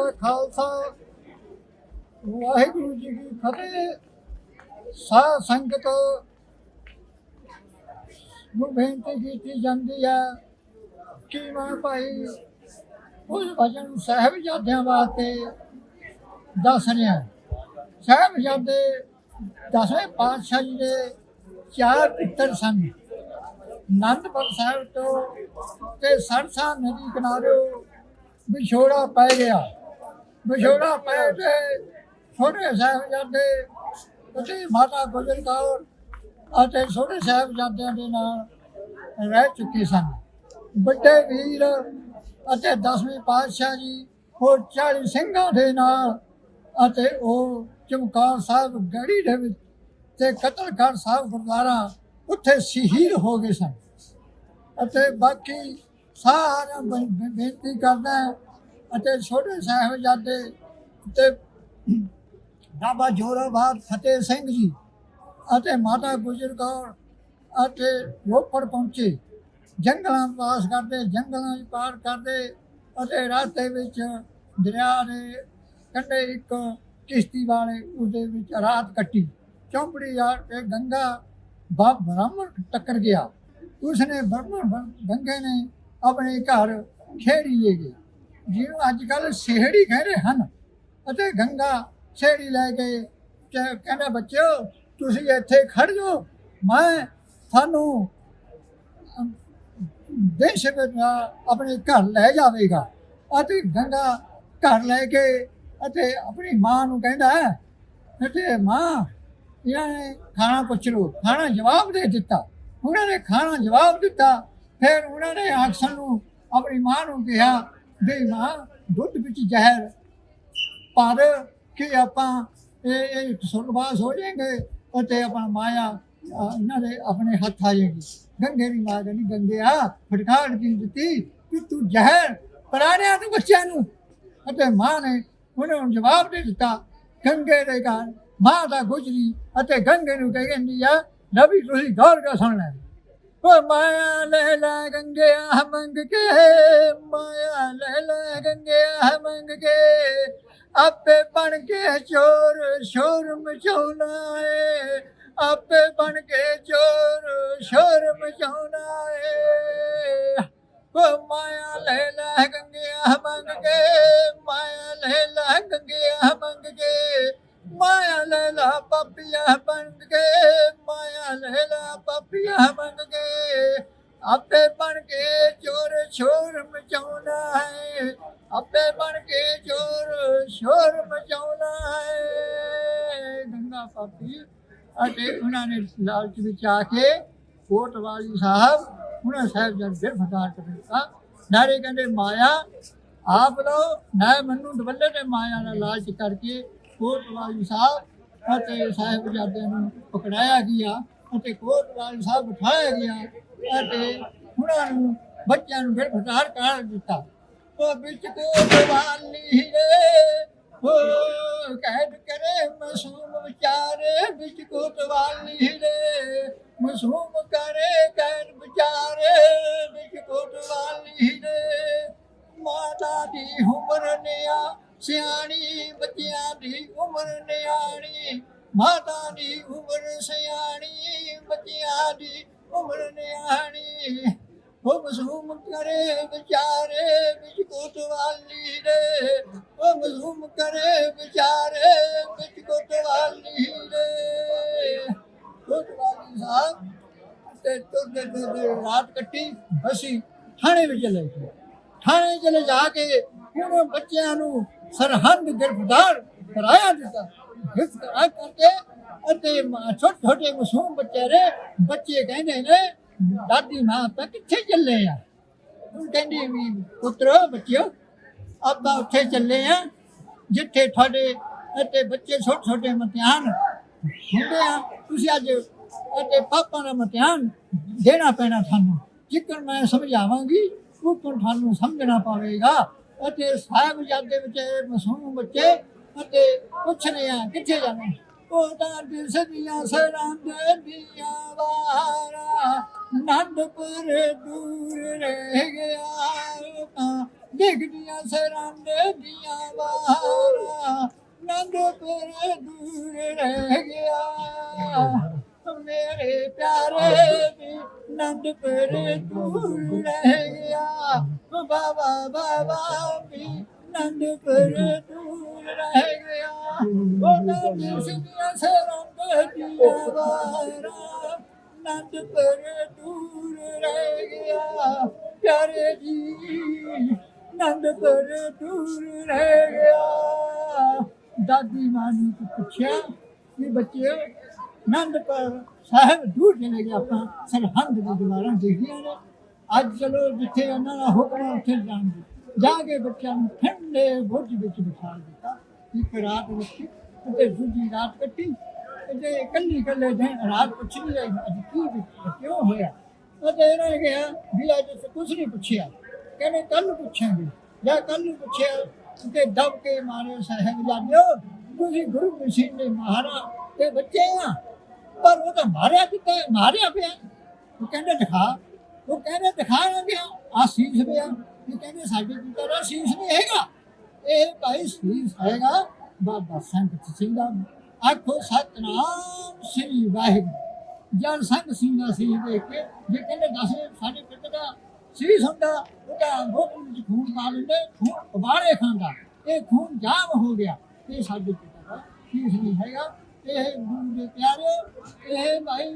ਕਾ ਖਾਲਸਾ, ਵਾਹਿਗੁਰੂ ਜੀ ਕੀ ਫਤਿਹ। ਸਾਧ ਸੰਗਤ ਨੂੰ ਬੇਨਤੀ ਕੀਤੀ ਜਾਂਦੀ ਹੈ ਕਿ ਮੈਂ ਭਾਈ ਉਸ ਭਜਨ ਸਾਹਿਬਜ਼ਾਦਿਆਂ ਵਾਸਤੇ ਦੱਸ ਰਿਹਾ ਸਾਹਿਬਜ਼ਾਦੇ ਦਸਵੇਂ ਪਾਤਸ਼ਾਹ ਜੀ ਦੇ ਚਾਰ ਪੁੱਤਰ ਸਨ। ਨੰਦਪੁਰ ਸਾਹਿਬ ਤੋਂ ਤੇ ਸਰਸਾ ਨਦੀ ਕਿਨਾਰੇ ਵਿਛੋੜਾ ਪੈ ਗਿਆ। ਵਿਛੋੜਾ ਪੈ ਤੇ ਛੋਟੇ ਸਾਹਿਬਜ਼ਾਦੇ ਅਤੇ ਮਾਤਾ ਗੁਜਰ ਕੌਰ ਅਤੇ ਛੋਟੇ ਸਾਹਿਬਜ਼ਾਦਿਆਂ ਦੇ ਨਾਲ ਰਹਿ ਚੁੱਕੇ ਸਨ। ਵੱਡੇ ਵੀਰ ਅਤੇ ਦਸਵੇਂ ਪਾਤਸ਼ਾਹ ਜੀ ਹੋਰ 40 ਸਿੰਘਾਂ ਦੇ ਨਾਲ ਅਤੇ ਉਹ ਚਮਕੌਰ ਸਾਹਿਬ ਗੜੀ ਦੇ ਵਿੱਚ ਤੇ ਕਤਲਗੜ੍ਹ ਸਾਹਿਬ ਗੁਰਦੁਆਰਾ ਉੱਥੇ ਸ਼ਹੀਦ ਹੋ ਗਏ ਸਨ। ਅਤੇ ਬਾਕੀ ਸਾਰਿਆਂ ਬੇਨਤੀ ਕਰਦਾ ਅਤੇ ਛੋਟੇ ਸਾਹਿਬਜ਼ਾਦੇ ਤੇ ਬਾਬਾ ਜੋਰਾਬਾਦ ਫਤਿਹ ਸਿੰਘ ਜੀ ਅਤੇ ਮਾਤਾ ਗੁਜਰ ਕੌਰ ਅਤੇ ਰੋਪੜ ਪਹੁੰਚੇ। ਜੰਗਲਾਂ ਪਾਸ ਕਰਦੇ, ਜੰਗਲਾਂ 'ਚ ਪਾਰ ਕਰਦੇ ਅਤੇ ਰਸਤੇ ਵਿੱਚ ਦਰਿਆ ਦੇ ਕੰਢੇ ਇੱਕ ਕਿਸ਼ਤੀ ਵਾਲੇ ਉਹਦੇ ਵਿੱਚ ਰਾਤ ਕੱਟੀ। ਚੌਂਪੜੀ ਆ ਕੇ ਗੰਗਾ ਬਾ ਬ੍ਰਾਹਮਣ ਟੱਕਰ ਗਿਆ। ਉਸਨੇ ਬ੍ਰਾਹਮਣ ਗੰਗੇ ਨੇ ਆਪਣੇ ਘਰ ਖੇੜੀ ਲੈ ਗਏ। ਜਿਹਨੂੰ ਅੱਜ ਕੱਲ ਸਿਹੜੀ ਰਹੇ ਹਨ, ਅਤੇ ਗੰਗਾ ਛੇੜੀ ਲੈ ਕੇ ਕਹਿ- ਕਹਿੰਦਾ, ਬੱਚਿਓ, ਤੁਸੀਂ ਇੱਥੇ ਖੜ ਜਾਓ, ਮੈਂ ਤੁਹਾਨੂੰ ਦੇਸ਼ ਵਿੱਚ ਆਪਣੇ ਘਰ ਲੈ ਜਾਵੇਗਾ। ਅਤੇ ਗੰਗਾ ਘਰ ਲੈ ਕੇ ਅਤੇ ਆਪਣੀ ਮਾਂ ਨੂੰ ਕਹਿੰਦਾ ਅਤੇ ਮਾਂ, ਇਹਨਾਂ ਨੇ ਖਾਣਾ ਪੁੱਛ ਲਓ। ਖਾਣਾ ਜਵਾਬ ਦੇ ਦਿੱਤਾ। ਉਹਨਾਂ ਨੇ ਖਾਣਾ ਜਵਾਬ ਦਿੱਤਾ। ਫਿਰ ਉਹਨਾਂ ਨੇ ਆਖਣ ਨੂੰ ਆਪਣੀ ਮਾਂ ਨੂੰ ਕਿਹਾ ਵੀ ਮਾਂ ਦੁੱਧ ਵਿੱਚ ਜ਼ਹਿਰ। ਪਰ ਕਿ ਆਪਾਂ ਇਹ ਇਹ ਸੁਰਗਵਾਸ ਹੋ ਜਾਏਗੇ ਅਤੇ ਆਪਣਾ ਮਾਇਆ ਇਹਨਾਂ ਦੇ ਆਪਣੇ ਹੱਥ ਆ ਜਾਏਗੀ। ਗੰਗੇ ਦੀ ਮਾਂ ਕਹਿੰਦੀ, ਗੰਗੇ ਆ, ਫਟਕਾਰ ਦੀ ਦਿੱਤੀ? ਕਿ ਤੂੰ ਜ਼ਹਿਰ ਪਰਾਣਿਆਂ ਨੂੰ ਬੱਚਿਆਂ ਨੂੰ? ਅਤੇ ਮਾਂ ਨੇ ਉਹਨਾਂ ਨੂੰ ਜਵਾਬ ਦੇ ਦਿੱਤਾ, ਗੰਗੇ ਦੇ ਘਰ ਮਾਂ ਦਾ ਗੁਜਰੀ ਅਤੇ ਗੰਗੇ ਨੂੰ ਕਹਿ ਕਹਿੰਦੀ ਆ, ਨਬੀ ਤੁਸੀਂ ਗੌਰ ਕਰ ਸੁਣ ਲੈ ਓ ਮਾਇਆ ਲੈ ਲੈ ਗੰਗਿਆ ਮੰਗ ਕੇ, ਮਾਇਆ ਲੈ ਲੈ ਗੰਗਿਆ ਮੰਗ ਕੇ। ਆਪੇ ਬਣ ਕੇ ਚੋਰ ਸ਼ੋਰ ਮਚਾਉਣਾ ਏ ਆਪੇ ਬਣ ਕੇ ਚੋਰ ਸ਼ੋਰ ਮਚਾਉਣਾ ਏ ਓ ਮਾਇਆ ਲੈ ਲੈ ਗੰਗਿਆ ਮੰਗ ਕੇ, ਮਾਇਆ ਲੈ ਲੈ ਗੰਗਿਆ ਮੰਗ ਕੇ। ਮਾਇਆ ਲੈ ਲਾ ਪਪੀਆ ਬਣ ਕੇ, ਮਾਇਆ ਲੈ ਲਾ ਪਪੀਆ ਮੰਗ ਆਪੇ ਬਣ ਕੇ ਚੋਰ ਸ਼ੋਰ ਮਚਾਉਣਾ ਹੈ। ਆਪੇ ਬਣ ਕੇ ਚੋਰ ਸ਼ੋਰ ਮਚਾਉਣਾ ਹੈ। ਗੰਗਾ ਪਾਪੀ ਅਤੇ ਉਹਨਾਂ ਨੇ ਲਾਲਚ ਵਿੱਚ ਆ ਕੇ ਕੋਟਵਾਲੀ ਸਾਹਿਬ, ਉਹਨਾਂ ਸਾਹਿਬ ਜਨ ਫਿਰ ਫਕਾਰ ਕਰ ਦਿੱਤਾ। ਨਾਰੇ ਕਹਿੰਦੇ, ਮਾਇਆ, ਆਪ ਲਓ ਨਾ ਮੈਨੂੰ ਦਵੱਲੇ ਤੇ ਮਾਇਆ ਦਾ ਲਾਲਚ ਕਰਕੇ ਕੋਟਵਾਲੀ ਸਾਹਿਬ ਅਤੇ ਸਾਹਿਬਜ਼ਾਦਿਆਂ ਨੂੰ ਪਕੜਾਇਆ ਗਿਆ ਅਤੇ ਕੋਟਵਾਲੀ ਸਾਹਿਬ ਬਿਠਾਇਆ ਗਿਆ। ਅਤੇ ਉਹਨਾਂ ਨੂੰ ਬੱਚਿਆਂ ਨੂੰ ਫਿਰ ਫਕਾਰ ਕਰ ਦਿੱਤਾ। ਉਹ ਵਿੱਚ ਕੋਟਵਾਲੀ ਰੇ ਹੋ ਕਹਿਦ ਕਰੇ ਮਸੂਮ ਵਿਚਾਰੇ, ਵਿੱਚ ਕੋਟਵਾਲੀ ਰੇ, ਮਸੂਮ ਕਰੇ ਕਹਿਦ ਵਿਚਾਰੇ, ਵਿੱਚ ਕੋਟਵਾਲੀ ਰੇ। ਮਾਤਾ ਦੀ ਉਮਰ ਨਿਆ, ਸਿਆਣੀ ਬੱਚਿਆਂ ਦੀ ਉਮਰ ਨਿਆਣੀ, ਮਾਤਾ ਦੀ ਉਮਰ ਸਿਆਣੀ ਬੱਚਿਆਂ ਦੀ ਉਮਰ ਨਿਆਣੀ ਉਹ ਮਜ਼ਲੂਮ ਕਰੇ ਵਿਚਾਰੇ ਵਿੱਚ ਕੋਤਵਾਲੀ ਰੇ ਉਹ ਮਜ਼ਲੂਮ ਕਰੇ ਵਿਚਾਰੇ ਵਿੱਚ ਕੋਤਵਾਲੀ ਰੇ ਕੋਤਵਾਲੀ ਸਾਹਿਬ, ਤੇ ਤੁਰਦੇ ਤੁਰਦੇ ਰਾਤ ਕੱਟੀ, ਅਸੀਂ ਥਾਣੇ ਵਿੱਚ ਲੈ ਗਏ। ਥਾਣੇ ਚਲੇ ਜਾ ਕੇ ਉਹਨਾਂ ਬੱਚਿਆਂ ਨੂੰ ਸਰਹੰਦ ਗ੍ਰਿਫਤਾਰ ਕਰਾਇਆ ਦਿੱਤਾ। ਗ੍ਰਿਫਤਾਰ ਕਰਕੇ ਅਤੇ ਛੋਟੇ ਛੋਟੇ ਮਾਸੂਮ ਬੱਚੇ ਰੇ ਬੱਚੇ ਕਹਿੰਦੇ ਨੇ, ਦਾਦੀ ਮਾਂ ਆਪਾਂ ਕਿੱਥੇ ਚੱਲੇ ਆ? ਉਹ ਕਹਿੰਦੀ ਵੀ, ਪੁੱਤਰੋ, ਬੱਚਿਓ, ਆਪਾਂ ਉੱਥੇ ਚੱਲੇ ਆ, ਜਿੱਥੇ ਤੁਹਾਡੇ ਅਤੇ ਬੱਚੇ ਛੋਟੇ ਛੋਟੇ ਮਤਿਆਨ ਹੁੰਦੇ ਆ। ਤੁਸੀਂ ਅੱਜ ਅਤੇ ਪਾਪਾ ਦਾ ਮਤਿਆਨ ਦੇਣਾ ਪੈਣਾ ਤੁਹਾਨੂੰ। ਜਿੱਕਣ ਮੈਂ ਸਮਝਾਵਾਂਗੀ ਉਹ ਤੁਹਾਨੂੰ ਸਮਝਣਾ ਪਵੇਗਾ। ਅਤੇ ਸਾਹਿਬ ਜਾਦੇ ਵਿੱਚ ਮਾਸੂਮ ਬੱਚੇ ਅਤੇ ਪੁੱਛ ਰਹੇ ਆ, ਕਿੱਥੇ ਜਾਣਾ? ਉਹਦਾ ਦਿਸਦੀਆਂ ਸਰਾਂ ਦੀਆਂ ਵਾਰਾ। ਨੰਦਪੁਰ ਦੂਰ ਰਹਿ ਗਿਆ ਤਾਂ ਦਿਖਦੀਆਂ ਸਰਾਂ ਦੀਆਂ ਵਾਰਾ। ਨੰਦਪੁਰ ਦੂਰ ਰਹਿ ਗਿਆ। ਮੇਰੇ ਪਿਆਰੇ ਵੀ ਨੰਦਪੁਰ ਦੂਰ ਰਹਿ ਗਿਆ। ਬਾਬਾ ਬਾਬਾ ਵੀ ਨੰਦਪੁਰ ਨੰਦਪੁਰ ਦੂਰ ਰਹਿ ਗਿਆ। ਪਿਆਰੇ ਜੀ ਨੰਦਪੁਰ ਦੂਰ ਰਹਿ ਗਿਆ। ਦਾਦੀ ਮਾਂ ਨੂੰ ਪੁੱਛਿਆ ਕਿ ਬੱਚੇ ਨੰਦਪੁਰ ਸਾਹਿਬ ਦੂਰ ਚਲੇ ਗਏ ਆਪਾਂ, ਸਰਹੰਦ ਦੀ ਦੀਵਾਰਾਂ ਦੇਖੀਆਂ ਨੇ। ਅੱਜ ਚਲੋ ਜਿੱਥੇ ਉਹਨਾਂ ਦਾ ਹੁਕਮ ਹੈ ਉੱਥੇ ਜਾਣਗੇ। ਜਾ ਕੇ ਬੱਚਿਆਂ ਨੂੰ ਠੰਡੇ ਬੋਝ ਵਿੱਚ ਬਿਠਾ ਦਿੱਤਾ। ਇੱਕ ਰਾਤ ਰੱਖੀ ਤੇ ਦੂਜੀ ਰਾਤ ਕੱਟੀ ਤੇ ਇਕੱਲੀ ਇਕੱਲੇ ਦਿਨ ਰਾਤ ਪੁੱਛਣੀ ਹੈ ਅੱਜ ਕੀ ਬੀਤਿਆ, ਕਿਉਂ ਹੋਇਆ? ਉਹ ਤੇ ਇਹਨਾਂ ਨੇ ਕਿਹਾ ਵੀ ਅੱਜ ਤੇ ਕੁਛ ਨਹੀਂ ਪੁੱਛਿਆ। ਕਹਿੰਦੇ ਕੱਲ ਨੂੰ ਪੁੱਛਾਂਗੇ। ਜਾਂ ਕੱਲ ਨੂੰ ਪੁੱਛਿਆ ਤੇ ਦਬ ਕੇ ਮਾਰੇ ਸਾਹਿਬ ਜਾਨਿਓ ਤੁਸੀਂ ਗੁਰੂ ਮਸੀਹ ਦੇ ਮਹਾਰਾ ਤੇ ਬੱਚੇ ਆ। ਪਰ ਉਹ ਤਾਂ ਮਾਰਿਆ ਕਿਤੇ ਮਾਰਿਆ ਪਿਆ। ਉਹ ਕਹਿੰਦੇ ਦਿਖਾ। ਉਹ ਕਹਿੰਦੇ ਦਿਖਾ ਆ ਸੀਸ ਪਿਆ। ਇਹ ਕਹਿੰਦੇ ਸਾਡੇ ਪਿਤਾ ਦਾ ਸੀਸ ਨਹੀਂ ਹੈਗਾ। ਇਹ ਭਾਈ ਸੀਸ ਹੈਗਾ ਬਾਬਾ ਸੰਗਤ ਸਿੰਘ ਦਾ। ਆਖੋ, ਸਤਨਾਮ ਸ੍ਰੀ ਵਾਹਿਗੁਰੂ। ਜਨ ਸੰਗ ਸਿੰਘ ਸੀ ਦੇਖ ਕੇ, ਜੇ ਕਹਿੰਦੇ ਦਸਵੇਂ ਸਾਡੇ ਪਿੰਡ ਦਾ ਸੀਸ ਹੁੰਦਾ, ਉਹਦਾ ਬੋਤਲ ਵਿੱਚ ਖੂਨ ਪਾ ਲੈਂਦੇ, ਖੂਨ ਉਬਾਲੇ ਖਾਂਦਾ। ਇਹ ਖੂਨ ਜਾਮ ਹੋ ਗਿਆ। ਇਹ ਸਾਡੇ ਪਿਤਾ ਦਾ ਸੀਸ ਨਹੀਂ ਹੈਗਾ। ਇਹ ਗੁਰੂ ਦੇ ਪਿਆਰੇ, ਇਹ ਭਾਈ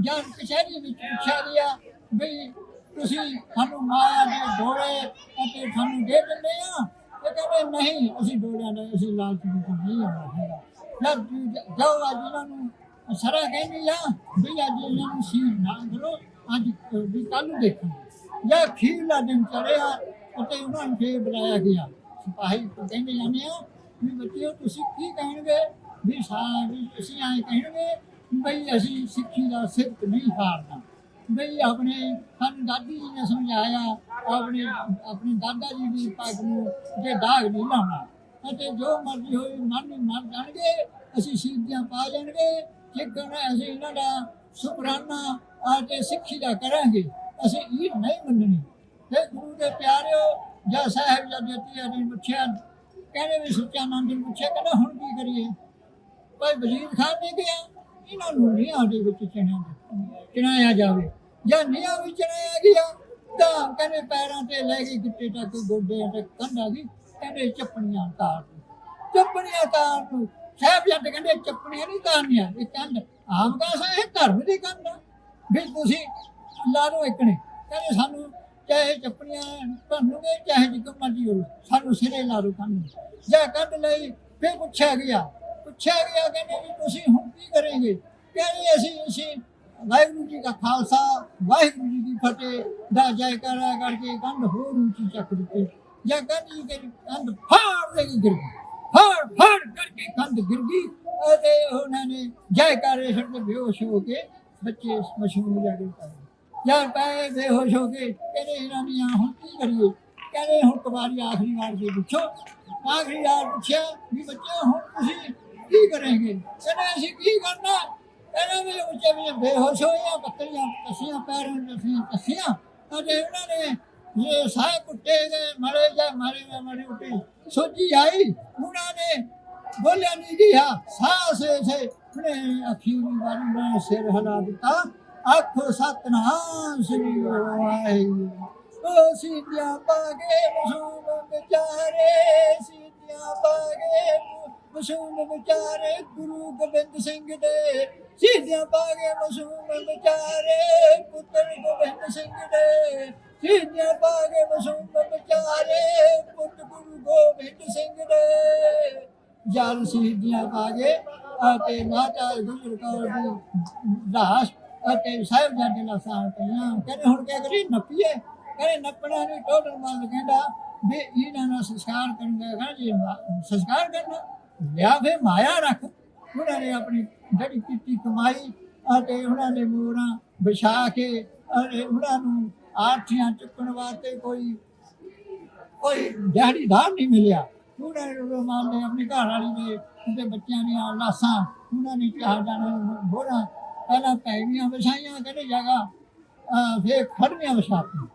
ਜਨ ਕਚਹਿਰੀ ਵਿੱਚ ਪੁੱਛਿਆ ਗਿਆ ਵੀ ਤੁਸੀਂ ਸਾਨੂੰ ਮਾਇਆ ਦੇ ਡੋਰੇ ਅਤੇ ਸਾਨੂੰ ਦੇ ਦਿੰਦੇ ਆ? ਇਹ ਕਹਿੰਦੇ, ਨਹੀਂ, ਅਸੀਂ ਡੋਰਿਆਂ ਦੇ ਅਸੀਂ ਲਾਲਚ ਵਿੱਚ ਨਹੀਂ ਆਉਣਾ ਹੈਗਾ। ਜਾਓ ਅੱਜ ਇਹਨਾਂ ਨੂੰ। ਸਰਾ ਕਹਿੰਦੀ ਆ, ਵੀ ਅੱਜ ਇਹਨਾਂ ਨੂੰ ਸੀ ਨਾ ਕਰੋ ਅੱਜ ਵੀ ਕੱਲ ਨੂੰ ਦੇਖਾਂਗੇ। ਜਾਂ ਖੀਰਲਾ ਦਿਨ ਚੜਿਆ ਅਤੇ ਉਹਨਾਂ ਨੂੰ ਫੇਰ ਬੁਲਾਇਆ ਗਿਆ। ਸਿਪਾਹੀ ਕਹਿੰਦੇ ਜਾਂਦੇ ਆ, ਵੀ ਬੱਚਿਓ, ਤੁਸੀਂ ਕੀ ਕਹਿਣਗੇ? ਵੀ ਸਾ ਅਸੀਂ ਐਂ ਕਹਿਣਗੇ ਬਈ ਅਸੀਂ ਸਿੱਖੀ ਦਾ ਸਿੱਖ ਨਹੀਂ ਹਾਰਨਾ। ਬਈ ਆਪਣੇ ਸਾਨੂੰ ਦਾਦੀ ਜੀ ਨੇ ਸਮਝਾਇਆ, ਆਪਣੇ ਆਪਣੇ ਦਾਦਾ ਜੀ ਦੀ ਪੱਗ ਨੂੰ ਜੇ ਦਾਗ ਨਹੀਂ ਲਾਉਣਾ। ਅਤੇ ਜੋ ਮਰਜ਼ੀ ਹੋਈ ਮਨ ਮਰ ਜਾਣਗੇ, ਅਸੀਂ ਸ਼ਹੀਦੀਆਂ ਪਾ ਜਾਣਗੇ ਜਿੱਕਣ ਅਸੀਂ ਇਹਨਾਂ ਦਾ ਸ਼ੁਕਰਾਨਾ ਅਤੇ ਸਿੱਖੀ ਦਾ ਕਰਾਂਗੇ। ਅਸੀਂ ਇਹ ਨਹੀਂ ਮੰਨਣੀ। ਤੇ ਗੁਰੂ ਦੇ ਪਿਆਰਿਓ, ਜਾਂ ਸਾਹਿਬ ਜਾਂ ਦਿੱਤੀਆਂ ਨੇ ਪੁੱਛਿਆ, ਕਹਿੰਦੇ ਵੀ ਸੱਚਾ ਨੰਦ ਨੂੰ ਪੁੱਛਿਆ, ਕਹਿੰਦਾ, ਹੁਣ ਕੀ ਕਰੀਏ? ਭਾਈ ਵਜ਼ੀਰ ਖਾਨ ਨੇ ਕਿਹਾ, ਇਹਨਾਂ ਨੂੰ ਨਹੀਂ ਦੇ ਵਿੱਚ ਚਿਣਿਆ ਚਿਣਾਇਆ ਜਾਵੇ। ਜਾਂ ਨੀਹਾਂ ਵਿੱਚ ਚਿਣਾਇਆ ਗਿਆ, ਤਾਂ ਕਹਿੰਦੇ ਪੈਰਾਂ ਤੇ ਲੈ ਗਈ, ਗਿੱਟੇ ਤੱਕ ਗੋਡੇ ਤੇ ਕੰਧਾਂ ਦੀ ਕਹਿੰਦੇ ਚੱਪਣੀਆਂ ਤਾਰ ਤੂੰ। ਚੱਪਣੀਆਂ ਤਾਰ ਨੂੰ ਸਾਹਿਬ ਜੱਟ ਕਹਿੰਦੇ ਚੱਪਣੀਆਂ ਨਹੀਂ ਤਾਰਨੀਆਂ, ਇਹ ਕੰਧ। ਆਮ ਕਾਸਾ ਇਹ ਧਰਮ ਦੀ ਕੰਧ ਆ। ਵੀ ਤੁਸੀਂ ਅੱਲਾ ਨੂੰ ਇਕਣੇ ਕਹਿੰਦੇ ਸਾਨੂੰ ਚਾਹੇ ਚੱਪਣੀਆਂ ਭੰਨੂਗੇ ਚਾਹੇ ਜਿੱਕ ਮਰਜ਼ੀ ਹੋਵੇ, ਸਾਨੂੰ ਸਿਰੇ ਲਾ ਦੋ ਕੰਧ ਜਾਂ ਕੰਧ ਲਈ ਫੇਰ ਪੁੱਛਿਆ ਗਿਆ। ਪੁੱਛਿਆ ਗਿਆ ਕਹਿੰਦੇ ਵੀ ਤੁਸੀਂ ਹੁਣ ਕੀ ਕਰੋਗੇ? ਕਹਿੰਦੇ ਅਸੀਂ ਅਸੀਂ ਵਾਹਿਗੁਰੂ ਜੀ ਦਾ ਖਾਲਸਾ, ਵਾਹਿਗੁਰੂ ਜੀ ਦੀ ਫਤਿਹ ਦਾ ਜੈਕਾਰਾ ਕਰਕੇ ਕੰਧ ਹੋਰ ਉੱਚੀ ਚੱਕ ਦਿੱਤੀ। ਜਾਂ ਕੰਧ ਜੀ ਕੇ ਕੰਧ ਫਾੜ ਦੇ ਗਿਰ ਗਈ ਫਾੜ ਫਾੜ ਕਰਕੇ ਕੰਧ ਗਿਰ ਗਈ ਅਤੇ ਉਹਨਾਂ ਨੇ ਜੈਕਾਰੇ ਛੱਡ ਕੇ ਬੇਹੋਸ਼ ਹੋ ਕੇ ਬੱਚੇ ਮਸ਼ਹੂਰ ਜਾ ਕੇ ਪਏ ਯਾਰ ਪਏ ਬੇਹੋਸ਼ ਹੋ ਕੇ ਕਹਿੰਦੇ, ਇਹਨਾਂ ਦੀਆਂ ਹੁਣ ਕੀ ਕਰੀਏ? ਕਹਿੰਦੇ, ਹੁਣ ਕੁਮਾਰੀ ਆਖਰੀ ਵਾਰ ਦੇ ਪੁੱਛੋ। ਆਖਰੀ ਵਾਰ ਪੁੱਛਿਆ ਵੀ ਬੱਚੇ, ਹੁਣ ਤੁਸੀਂ ਕੀ ਕਰਨਗੇ ਕਹਿੰਦੇ, ਅਸੀਂ ਕੀ ਕਰਨਾ? ਇਹਨਾਂ ਵੀ ਉੱਚੇ ਵਿੱਚ ਬੇਹੋਸ਼ ਹੋਇਆ ਬੱਕਰੀਆਂ ਕੱਸੀਆਂ, ਪੈਰਾਂ ਵਿੱਚ ਅਸੀਂ ਕੱਸੀਆਂ ਅਤੇ ਉਹਨਾਂ ਨੇ ਸਾਹ ਕੁੱਟੇ ਗਏ ਮਰੇ ਜਾ ਮਾਰੇ ਜਾ ਮਰੇ ਉੱਤੇ ਸੋਚੀ ਆਈ, ਉਹਨਾਂ ਨੇ ਬੋਲਿਆ ਨਹੀਂ ਗਿਆ ਸਾਹ ਸੇ ਸੇ ਉਹਨੇ ਅਖੀਰੀ ਵਾਰੀ ਨੇ ਸਿਰ ਹਿਲਾ ਦਿੱਤਾ। ਆਖੋ, ਸਤਨਾਮ ਸ੍ਰੀ ਵਾਹਿਗੁਰੂ। ਓ ਸੀਤਿਆ ਪਾਗੇ ਮਸੂਮ ਵਿਚਾਰੇ, ਸੀਤਿਆ ਪਾਗੇ ਮਸੂਮ ਵਿਚਾਰੇ, ਗੁਰੂ ਗੋਬਿੰਦ ਸਿੰਘ ਦੇ। ਸੀਤਿਆ ਪਾਗੇ ਮਸੂਮ ਵਿਚਾਰੇ, ਪੁੱਤਰ ਗੋਬਿੰਦ ਸਿੰਘ ਦੇ। ਸੀਤਿਆ ਪਾਗੇ ਮਸੂਮ ਵਿਚਾਰੇ ਪੁੱਤ ਗੁਰੂ ਗੋਬਿੰਦ ਸਿੰਘ ਦੇ। ਜਲ ਸੀਤਿਆ ਪਾਗੇ ਅਤੇ ਮਾਤਾ ਗੁਜਰ ਕੌਰ ਦੀ ਦਾਸ ਅਤੇ ਸਾਹਿਬ ਜਾਦੇ ਨਾਲ ਸਾਹ ਪਈਆਂ। ਕਹਿੰਦੇ ਹੁਣ ਕੀ ਕਰੀ ਨੱਪੀਏ? ਕਹਿੰਦੇ ਨੱਪਣਾ ਨਹੀਂ ਟੋਟਲ ਮਨ ਕਹਿੰਦਾ ਵੀ ਇਹਨਾਂ ਦਾ ਸੰਸਕਾਰ ਕਰਨਾ ਹੈ ਜੀ ਸੰਸਕਾਰ ਕਰਨਾ, ਲਿਆ ਫੇ ਮਾਇਆ ਰੱਖ। ਉਹਨਾਂ ਨੇ ਆਪਣੀ ਜਿਹੜੀ ਕੀਤੀ ਕਮਾਈ ਅਤੇ ਉਹਨਾਂ ਨੇ ਮੋਰਾਂ ਵਿਛਾ ਕੇ ਅਤੇ ਉਹਨਾਂ ਨੂੰ ਆਰਥੀਆਂ ਚੁੱਕਣ ਵਾਸਤੇ ਕੋਈ ਕੋਈ ਦਿਹਾੜੀਦਾਰ ਨਹੀਂ ਮਿਲਿਆ। ਉਹਨਾਂ ਨੇ ਰਮਾਨ ਨੇ ਆਪਣੀ ਘਰ ਵਾਲੀ ਦੇ ਤੇ ਬੱਚਿਆਂ ਦੀਆਂ ਲਾਸਾਂ ਉਹਨਾਂ ਨੇ ਚਾਰ ਜਾਣੇ ਬੋਰਾ ਪਹਿਲਾਂ ਪੈਵੀਆਂ ਵਿਛਾਈਆਂ ਕਹਿੰਦੇ ਜਗ੍ਹਾ? ਅਹ ਫੇਰ ਖੜੀਆਂ ਵਿਛਾਤੀਆਂ।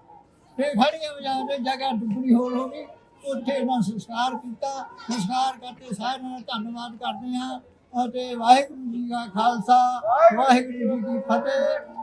ਫੇਰ ਖੜੀਆਂ ਵਿਛਾ ਕੇ ਜਗ੍ਹਾ ਡੁੱਬਣੀ ਹੋਰ ਹੋ ਗਈ। ਉੱਥੇ ਇਹਨਾਂ ਸੰਸਕਾਰ ਕੀਤਾ। ਸੰਸਕਾਰ ਕਰਕੇ ਸਾਰਿਆਂ ਦਾ ਧੰਨਵਾਦ ਕਰਦੇ ਹਾਂ। ਅਤੇ ਵਾਹਿਗੁਰੂ ਜੀ ਕਾ ਖਾਲਸਾ, ਵਾਹਿਗੁਰੂ ਜੀ ਕੀ ਫਤਿਹ।